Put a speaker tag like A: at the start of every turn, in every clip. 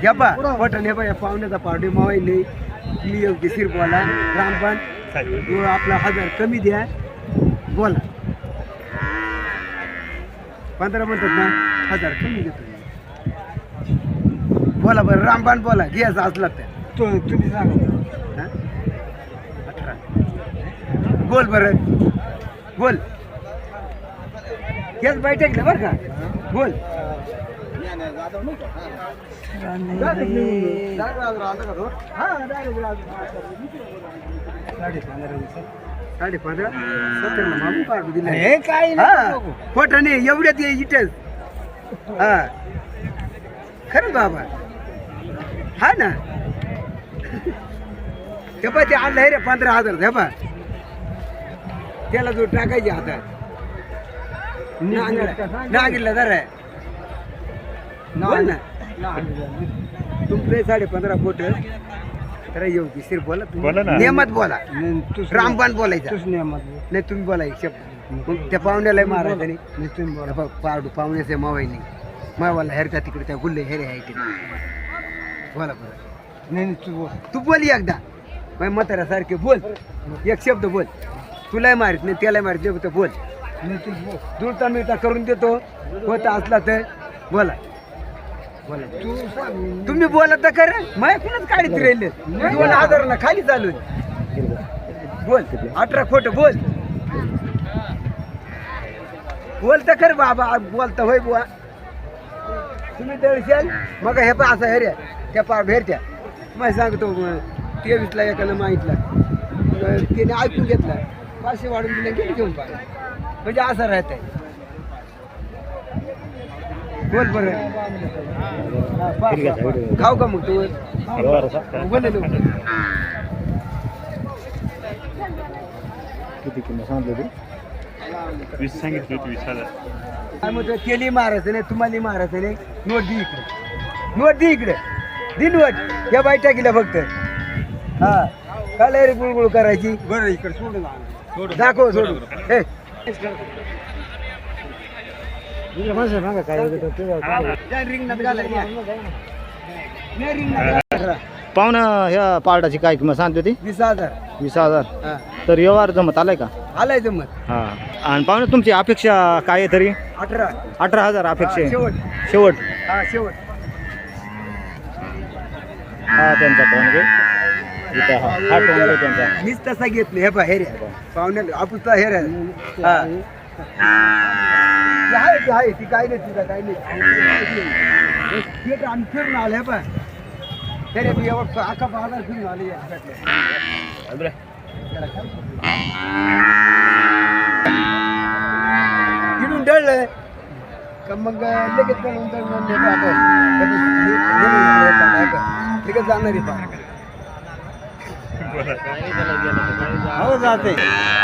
A: घ्या पा पटन हे बा या पाहुण्याचा पावडे मावाई नाही मी योग्य शिर बोला रामपान तो आपला हजार कमी द्या. बोला. पंधरा म्हणतात ना हजार कमी देतो बोला बरं रामपान बोला घ्यायचं असला तर. तो तुम्ही सांगा. अठरा बोल बरं. बोल. हेच बैठक बरं का बोल। साडे पंधरा
B: हे काय
A: हा खोट नाही एवढ्यात ये इथेच हा। खरं बाबा। हा ना? ते पा ते आणलं रे पंधरा हज़ार हे पा त्याला जो टाकायचे हातात. नागिरला जरा बोल ना. तुमचे साडे पंधरा फुट. तर येऊ किशीर बोला
C: बोला ना.
A: नियमात बोला. रामबाण बोलायचा. नाही तुम्ही बोला एक शब्द. मग त्या पाहुण्याला मारायचं नाही तुम्ही बोला. पावडू पाहुण्याचे मावाई नाही. मावाला हेरका तिकडे त्या गुल्ले हेरे आहे तिकडे बोला बरं. नाही तू बोल. तू बोल एकदा. मग म्हाताऱ्यासारखे बोल. एक शब्द बोल. तुलाही मारित नाही त्याला मारित नाही तर बोल. जुळता मिळता करून देतो. होता असला तर. बोला. बोला. तुम्ही बोला तर खरं. माय कुणाच काढीत राहिले. दोन हजाराला खाली चालू आहे. बोल. अठरा खोट बोल. बोल तर खरं बाबा. बोलता होय बुवा. तुम्ही दळशाल मग हे पा असं हेऱ्या. त्या पा भेरत्या. मग सांगतो तेवीसला एकाला माहितला त्याने ऐकून घेतला. पाचशे वाढून दिले गेले घेऊन पा म्हणजे असं राहत आहे बोल बरं. हा. खाऊ का मग तू? बोल लवकर.
C: किती किंमत सांगितलं वीस सांगितलं होती वीस हजार.
A: केली मारायचं नाही तुम्हाला मारायचं नाही नोट दे इकडे. नोट दे इकडे. दे नोट. या बाई टाकीला फक्त. हा. काय रे गुळगुळ करायची? बरं इकडे सोड दाखव सोडू
B: पाहुणं ह्या पार्टाची काय किंमत सांगते होती
A: वीस हजार.
B: वीस हजार. तर व्यवहार जमत आलाय का?
A: आलाय जमत.
B: हा. आणि पाहुणे तुमची अपेक्षा काय आहे तरी?
A: अठरा.
B: अठरा हजार अपेक्षा आहे.
A: शेवट.
B: शेवट.
A: हा शेवट.
B: हा त्यांचा पाहुणे इथं हा हा टोंग त्यांचा
A: मीच तसा घेत नाही हे पा हेरे पाहुण्या आपण तर हेरे हा. ते आहे ते आहे ती काय नाही तिला काय नाही. तर आम्ही फिरून आलो हे पा हेरे तू एवढं आका पाहता फिरून आले या ठिकाणी. तिथून डळलं का मग लगेच डळून डळून नेतो आता. कधी ने- नेलं इकडे येतात, हे पहा. लगेच जाणार आहे पहा. हो जाते.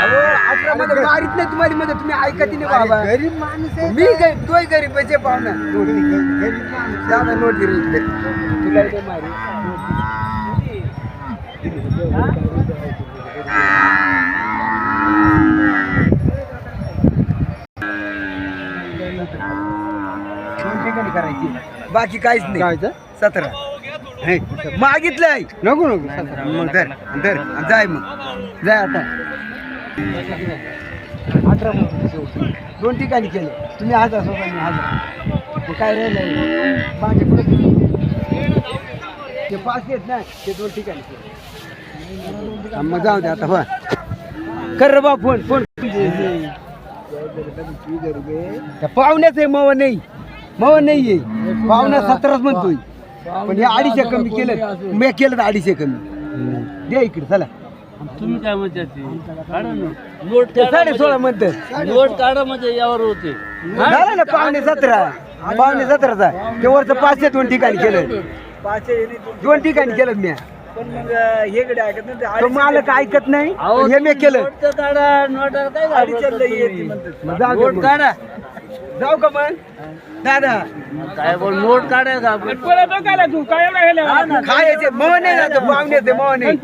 A: अहो मारित नाही तुम्हाला मध्ये तुम्ही ऐकत नाही बाबा. गरीब माणूस मी तोय गरीब पैसे पाहुणा गरीब माणूस दादा नोट दिली इकडे. तुला इथे मारी. बाकी काहीच नाही. सतरा. हे, मागितलंय. नको नको. मग धर धर. जाय मग. जाय आता. अठरा. दोन ठिकाणी केले. तुम्ही हजार सोबत मी मग काय राहिलं माझे पुढे ते पाच येत ना ते दोन ठिकाणी केले. मग जाऊ दे आता हो. कर रे बा फोन फोन. पाहुण्याच आहे मव नाही. मव नाही आहे. पाहुण्या सतराच म्हणतोय. पण हे अडीचशे कमी केलं मी केलं तर अडीचशे कमी. द्या इकडे चला.
D: तुम्ही काय म्हणता ते? काढा ना. नोट
A: ते साडे सोळा म्हणतात
D: नोट काढा म्हणजे यावर होते.
A: झालं ना पावणे सतरा. पावणे सतराचा. ते वरचं पाचशे दोन ठिकाणी केलं दोन ठिकाणी केलं मी
D: पण मग हेकडे ऐकत नाही
A: तो मालक ऐकत नाही. हे मी केलं
D: नोट काढा नोट
A: दे.
D: काढा.
A: जाऊ का मग? दादा.
D: काय बोल नोट काढायचा आपण.
A: खायचे मव नाही जात पाहुण्याचे मव नाही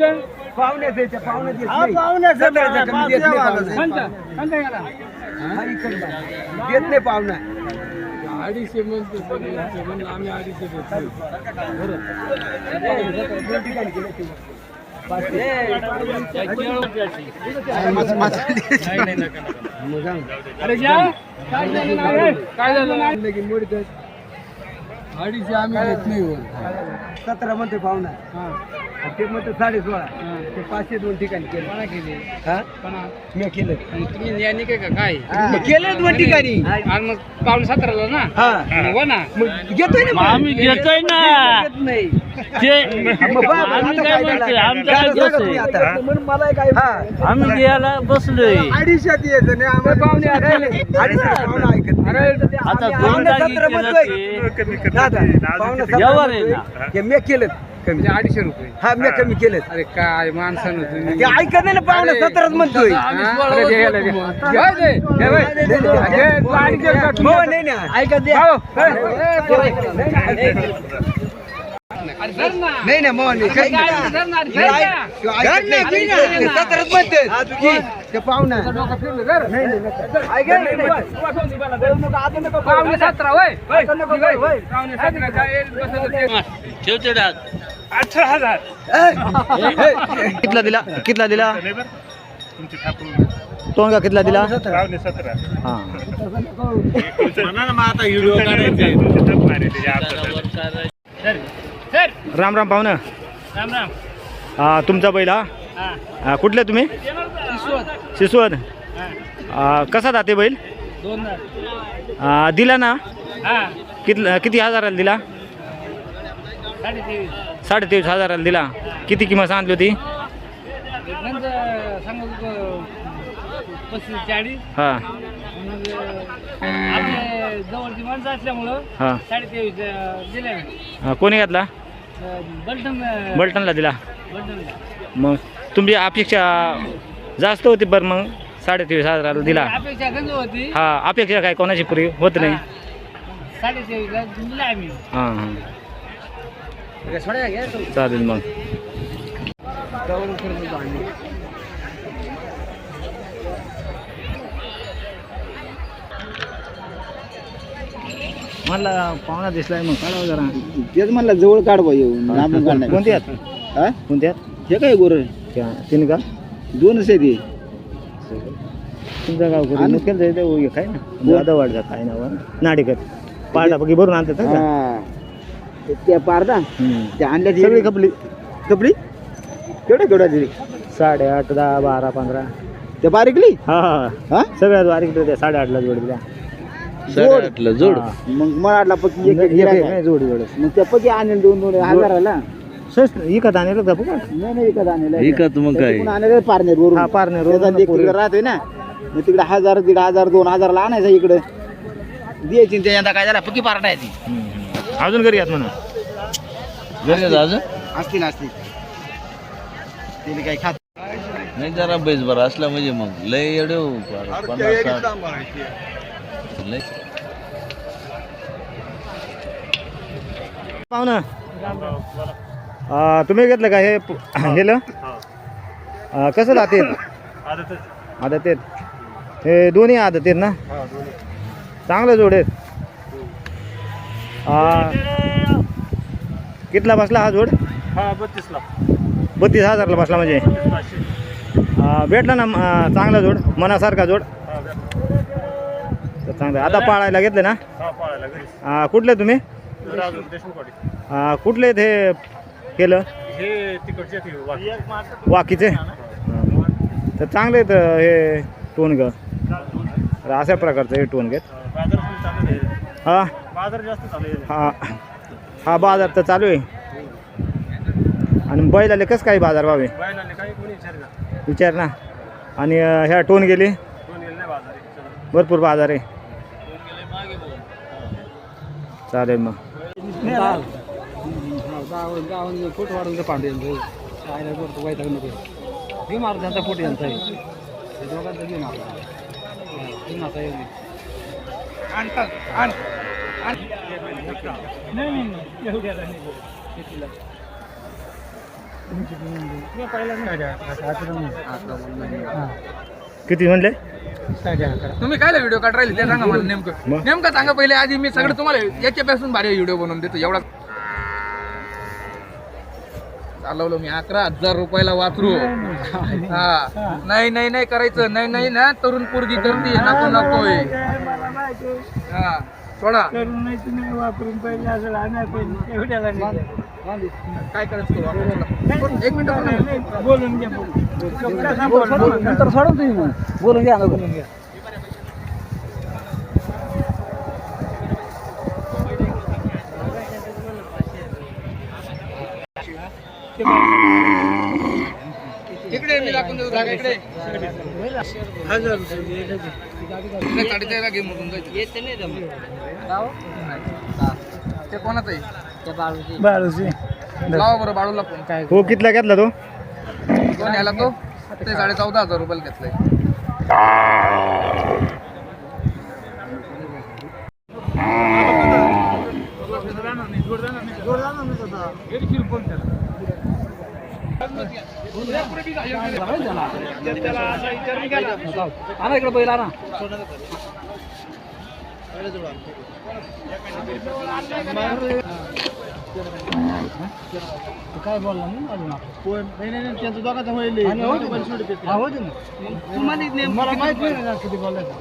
A: पाहुण्याचे ते पाहुण्याचे कमी देत नाही पाहुणे.
D: अडीचशे म्हणतो आम्ही अडीचशे अडीचशे आम्ही.
A: सतरा म्हणते पाहुणा ते म्हणते साडे सोळा. ते पाचशे दोन ठिकाणी केलं. हा? मी केलं.
D: तुम्ही यांनी काय का काय?
A: मग केलं दोन ठिकाणी.
D: आणि मग पावणे सतराला ना?
A: हा.
D: हो ना
A: मग घेतोय ना मग.
E: आम्ही घेतोय ना.
A: घेत नाही.
E: ते
A: मग बा- बा-
E: आम्ही
A: आता
E: काय म्हणतोय? आमचं
A: तुम्ही आता. म्हणून मला काय हा.
E: आम्ही घ्यायला बसलोय.
A: पाहुणे ऐकत नाही.
E: आता
A: आम्ही
E: दोन जागी
A: सतरा
E: केलं
A: म्हणतोय.
E: ते.
A: दादा, पाहुणे सतरा
E: व्यवहार आहे.
A: हे मी केलं. कमी
D: म्हणजे अडीचशे रुपये
A: हा मी कमी केलं
D: अरे काय माणसानं तुम्ही
A: ते ऐकत नाही ना पाहुणे सतराच म्हणतोय
D: अरे बाई. तू अडीचशे
A: हो. नाही ना.
D: ऐका दे. हो. अरे धर ना.
A: नाही ना मग नाही. काही नाही. ऐकत. ते सतराच म्हणतोय. ते पाहुणा. ऐकत.
D: पावणे सतरा वय पावणे सतरा काय बसलं ते.
E: ठेवते डाग
C: अठरा हजार.
B: कितला दिला? कितला दिला?
C: तुमची ठाकूर
B: टोंगा कितला दिला?
C: सतरा.
B: हां.
C: अर्धा
B: राम राम पाहुणं.
E: राम राम.
B: हा, तुमचा बैल हा? कुठले तुम्ही? शिसवत हा, कसा जाते बैल?
E: दोन
B: हा, दिला ना?
E: हा.
B: कितला किती हजाराला दिला?
E: साडे तेवीस
B: साडे तेवीस हजाराला दिला. किती किंमत सांगितली होती? हां.
E: मग आपले जवळची माणसं असल्यामुळं
B: हां. हा, कोणी घातला?
E: बलटन
B: बलटनला दिला. मग तुमची अपेक्षा जास्त होती बरं मग? साडे तेवीस हजाराला दिला.
E: अपेक्षा गंज होती
B: हा अपेक्षा काय? कोणाची पुरी? होत नाही.
E: साडे तेवीसला दिला आम्ही.
B: हां हां. चालेल मग. मला पाहुणा दिसलाय मग काढावं जरा.
A: तेच म्हणलं जवळ काढ बा येऊन लांबून काढ
B: कोणती आहेत?
A: हा?
B: कोणती आहेत?
A: हे काय गोर?
B: त्या तीन का?
A: दोनच आहे ते
B: तुमचं गाव मुख्यल जायचं काय ना? दादा वाढचा काय नाव नाडेकर. पकी भरून आणतात?
A: हा. ते- त्या पारदा
B: हम्म.
A: त्या आणल्या
B: सगळी खपली.
A: कपडी केवढ्या केवढ्या दिली?
B: साडे आठ दहा बारा पंधरा.
A: त्या बारीकली?
B: हा हा.
A: हा?
B: सगळ्यात बारीक होत्या साडेआठला जोड दिल्या.
A: जोड.
B: जोड.
A: मग मराठला पक्की एक एक गिऱ्हाईक आहे.
B: जोड जोड.
A: मग त्या पक्की आणेल दोन दोन हजाराला.
B: स्वस्त इकत आणलं का फुकट?
A: नाही नाही विकत आणेल.
E: विकत मग काय?
A: आणेल पारनेर वरून.
B: हा
A: राहतोय ना. मग तिकडे हजार दीड हजार दोन हजारला आणायचा इकडे. द्यायची त्या यंदा काय झाला? पक्की पार्टा आहे ती.
B: अजून घरी यात म्हणून.
A: असतील असतील. तिने काही खात
F: नाही जरा बेस बरं असला म्हणजे मग. लय एवढे पन्नास साठ. लय.
B: पाहुणं. आ, तुम्ही घेतलं का हे गेलं आ, कसं जाते?
C: आदतच.
B: आदत आहेत. हे दोन्ही आदत आहेत ना? चांगलं जोड आहेत. कितला बसला हा जोड?
C: हा बत्तीसला.
B: बत्तीस हजारला बसला म्हणजे? भेटला ना चांगला जोड मनासारखा जोड?
C: हा
B: तर चांगलं. आता पाळायला घेतले ना?
C: हा पाळायला
B: कुठले तुम्ही?
C: देशमुखवाडी.
B: आ, कुठले ते केलं?
C: हे तिकडचे ते वाकी.
B: वाकीचे? तर चांगले आहेत हे टोन ग तर अशा प्रकारचं हे टोन घेत हा.
C: बाजार जास्त चालू आहे
B: हा हा बाजार तर चालू आहे. आणि बैलाले कसं काय बाजार व्हावे
C: बायलाने काही कोणी
B: विचार ना. आणि अं, ह्या टोन गेली?
C: कोण गेलं नाही बाजार. आहे.
B: भरपूर बाजार आहे. चालेल मग.
D: गावात गावात फोट वाढून ते पांढरे यांचं काय करतो वैताग नको घे मारू त्यांचा फोट यांचा आहे हे दोघांचा घे मारू
B: किती म्हणले?
G: तुम्ही काय व्हिडिओ काढ राहिले? ते सांगा मला नेमकं? नेमकं सांगा पहिले आधी मी सगळं तुम्हाला याच्यापासून भारी व्हिडिओ बनवून देतो. एवढा चालवलं मी. अकरा हजार रुपयाला वाचरू हा. नाही नाही नाही करायचं. नाही नाही ना तरुण पोरगी करते. नको नकोय हा. सोडा. काय करायचं करू आपण, चला. एक मिनिट बोलून घ्या
D: नंतर सोडून तुम्ही मग. बोलून घ्या बोलून घ्या.
G: इकडे मी दाखवून देतो इकडे. इकडे साडेचारला घे मधून जायचं ते कोणाचं आहे लावा बरं बाळूला फोन काय
B: हो कितला घेतला तो?
G: कोण याला तो. ते साडे चौदा हजार रुपयाला घेतलंय.
D: आणा इकडे बैल आणा काय बोलला मी अजून त्यांचं दोघांचं होईल मला माहीत नाही किती बोलायचं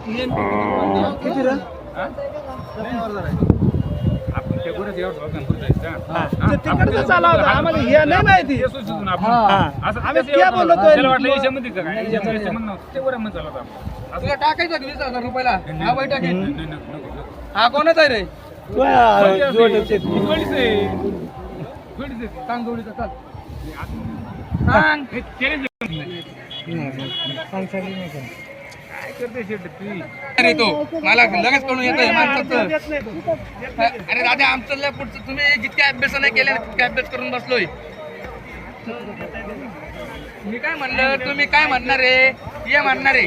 D: किती रे तिकडचं चालला होता. आम्हाला हे नाही माहिती.
G: तुला टाकायचं वीस हजार रुपयाला? हा बाई टाकेल हा कोणाचा आहे रे? सांग जोडीचा चाल. सांग. अरे तो मला लगेच कळून येतोय माणसाचं अरे दादा आमचं लय पुढचं तुम्ही जितके अभ्यास नाही केले तितके अभ्यास करून बसलोय. मी काय म्हणलं तुम्ही काय म्हणणार आहे? ये म्हणणार आहे.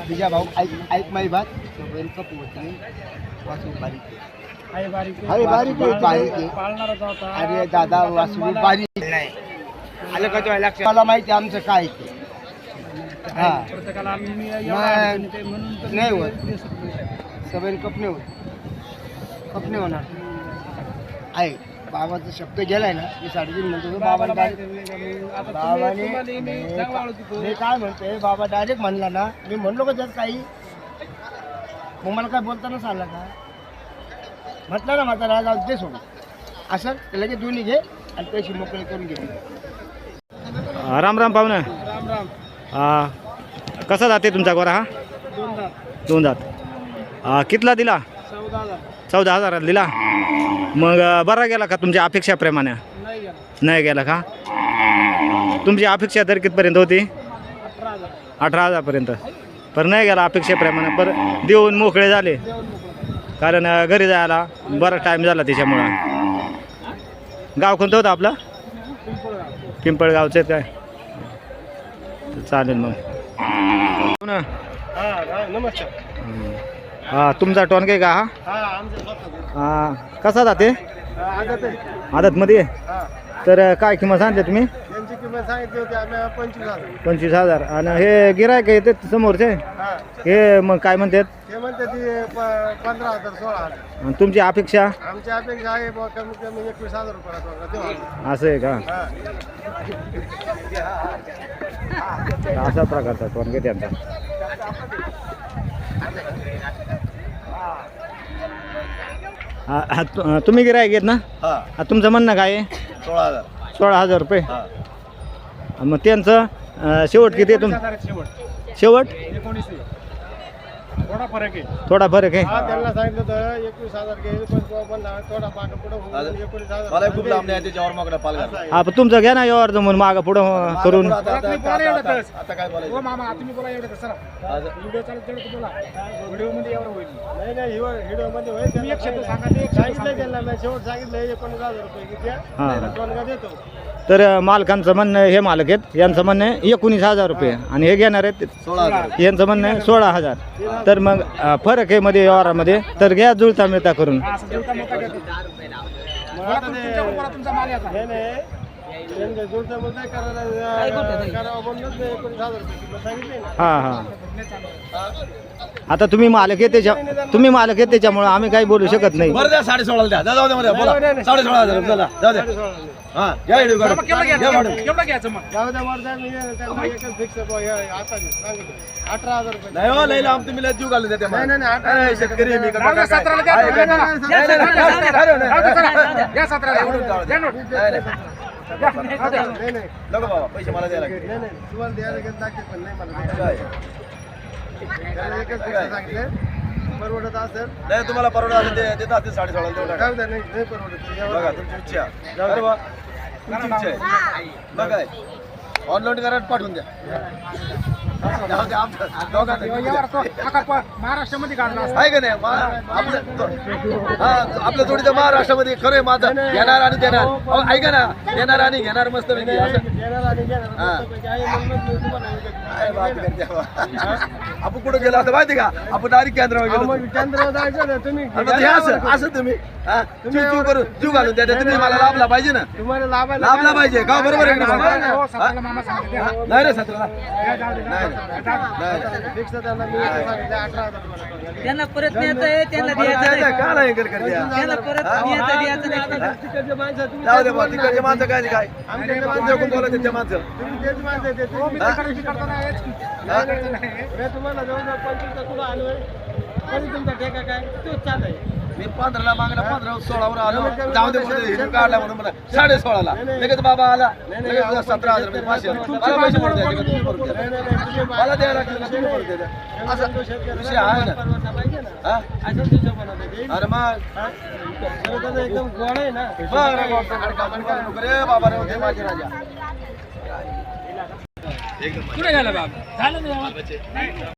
H: तुझ्या भाऊ ऐक ऐक माई बात बैल कप होती वासू बारीक अरे बारीक आहे बारीक आहे अरे दादा वासू बारीक नाही आलं का तुला लक्षात मला माहिती आमचं काय ते. हा मग नाही होत सगळे कप नाही होत कप नाही होणार आहे बाबाचा शब्द गेलाय ना मी साडेतीन म्हणतो तो बाबाने direct- बाबाने मी काय म्हणतोय बाबा डायरेक्ट म्हणला ना मी म्हणलो का त्यात काही? मग मला काय बोलताना चाललं का? म्हटलं ना माझा आला ते सोडून. असं लगेच दोन्ही घे आणि पैसे मोकळे करून घे.
B: राम राम पाहुणं. अं, कसा जाते तुमचा गोरा हा? दोन दात अं, कितला दिला? चौदा हजाराला दिला. मग बरा गेला का तुमच्या अपेक्षाप्रमाणे? नाही गेला. का? तुमची अपेक्षा दर कितपर्यंत होती? अठरा हजारपर्यंत पर नाही गेला अपेक्षेप्रमाणे पर देऊन मोकळे झाले. कारण घरी जायला बराच टाईम झाला त्याच्यामुळं. गाव कोणतं होतं आपलं? पिंपळगावचं काय? चालेल मग. हो ना?
H: नमस्कार
B: हं. हा तुमचा टॉन काय का हा?
H: हा
B: कसा जाते? आदतमध्ये?
H: हा
B: तर काय किंमत सांगते तुम्ही?
H: त्यांची किंमत सांगितली होती आम्ही पंचवीस हजार.
B: पंचवीस हजार. आणि हे गिरायक येते समोरचे?
H: हा.
B: हे मग काय म्हणतात?
H: ते म्हणते ती प- पंधरा हजार सोळा हजार.
B: आणि तुमची अपेक्षा?
H: आमची अपेक्षा आहे बुवा कमीत कमी एकवीस हजार रुपयाला देऊ आम्ही.
B: असं आहे का? अशा प्रकारचा टॉन घे त्यांचा हा, हा, तु- तुम्ही गिरायक आहेत ना?
H: हा.
B: हा, तुमचं म्हणणं काय आहे?
H: सोळा हजार.
B: सोळा हजार रुपये.
H: हा.
B: मग त्यांचं अं, शेवट किती आहे तुम शेवट.
E: थोडा फरक आहे.
B: थोडा फरक आहे.
E: हा त्यांना सांगितलं होतं एकवीस हजार घेईल पण तो म्हणला थोडा मागं पुढं एकोणीस हजार.
C: मला खूप लांब नाही त्याच्यावर.
B: हा पण तुमचं घ्या ना यावर जमून मागं पुढं करून.
C: आता- काय बोलायचं?
E: मामा तुम्ही बोला एवढं कसं व्हिडिओ चालू तेवढं बोला व्हिडिओमध्ये एवढं होईल. नाही नाही व्हिडिओमध्ये होईल. तुम्ही एक शब्द सांगा सांगितलं त्यांना मी शेवट सांगितलं एकोणीस हजार रुपये किती
B: हा.
E: देतो.
B: तर मालकांचं म्हणणं हे मालक आहेत. यांचं म्हणणं आहे एकोणीस हजार रुपये. आणि हे घेणार आहेत यांचं म्हणणं आहे सोळा हजार. तर मग फरक आहे मध्ये व्यवहारामध्ये. तर घ्या जुळता मिळता करून. हां. हां. आता तुम्ही मालक आहे त्याच्या तुम्ही मालक आहे त्याच्यामुळे आम्ही काही बोलू शकत नाही.
C: बरं द्या साडे सोळाला द्या. जा- जाऊ द्या मध्ये बोला. साडे सोळा हजार चला. जाऊ द्या. हा या व्हिडिओ काढून या काढून.
E: केवढं घ्यायचं? मग? जाऊ द्या वर द्या मी त्यांना एकच फिक्स आता सांगितलं अठरा हजार रुपये.
C: नाही हो लई लांब तुम्ही लय जीव घालून देते
E: नाही, नाही, नाही,
C: अरे, शेतकरी आहे मी का
E: जाऊ द्या,
C: काय-
E: सतराला द्या,
C: आहे काय?
E: द्या, द्या,
C: नाही, नाही, नाही, नाही, नाही, नाही, नाही.
E: या सतराला
C: एवढून जाऊ द्या.
E: द्या नोट.
C: नाही, नाही.
E: नाही नाही.
C: नको बाबा पैसे मला द्यायला लागतील.
E: नाही नाही तुम्हाला द्यायला पण नाही मला
C: काय?
E: एकच सांगितलं परवडत असेल
C: नाही तुम्हाला परवडा असेल ते देत असतील साडे देऊ टाका.
E: जाऊ द्या नाही नाही परवडत. एवढं
C: बघा तुमची इच्छा. अरे बा. तुमची इच्छा आहे. बघा ऑनलाईन करा पाठवून द्या.
E: महाराष्ट्रामध्ये
C: आहे का? नाही आपलं हा आपल्या जोडीचं महाराष्ट्रामध्ये खरं आहे माझं घेणार आणि देणार ऐका ना देणार आणि घेणार मस्त. आपण कुठं गेलो असं माहिती का आपण डायरेक्ट केंद्रावर गेलो
E: चंद्र जायचं तुम्ही
C: असं असं तुम्ही जीव करून जीव घालून द्या तुम्ही मला लाभला पाहिजे. ना
E: तुम्हाला
C: लाभला पाहिजे का बरोबर आहे नाही रे सतरा नाही.
E: त्यांना
I: परत न्यायचं आहे त्यांना द्यायचं
C: द्या, द्या,
I: नाही
C: काय नाही एंगल करते
I: त्यांना परत न्यायचं द्यायचं नाही.
E: तिकडचे माणसं तुम्ही
C: जाऊ दे
E: तेच
C: बा
E: बोलणार.
C: तिकडचे माणसं काय काय?
E: आमच्याकडे
C: तुमच्याकडून बोलायचे ते माणसं.
E: तुम्हाला जवळजवळ पंचवीसचा तुला आलोय? कधी तुमचा ठेका काय? तोच चालू आहे.
C: पंधराला मागला पंधरा सोळावर आलो जाऊ दे म्हणून हिरो काढला म्हणून मला साडे सोळाला लगेच बाबा आला लगेच सतरा हजार रुपये पाचशे मला पैसे भरून द्यायचे का तुम्ही भरून द्या
E: नाही, नाही, नाही, तुम्ही
C: मला द्यायला लागतील ना तुम्ही भरून द्या
E: त्यांना
C: असं
E: संतोष शेतकऱ्याला
C: विषय आहे ना
E: परवडला पाहिजे ना
C: हा?
E: अशाच हिशोबानं ते देईल.
C: अरे मग
E: हा? खरं तर एकदम गोड आहे ना
C: बरं, बरं, बरं, काम करू नको रे बाबा रे हे माझे राजा
E: कुठे गेला बाब झालं ना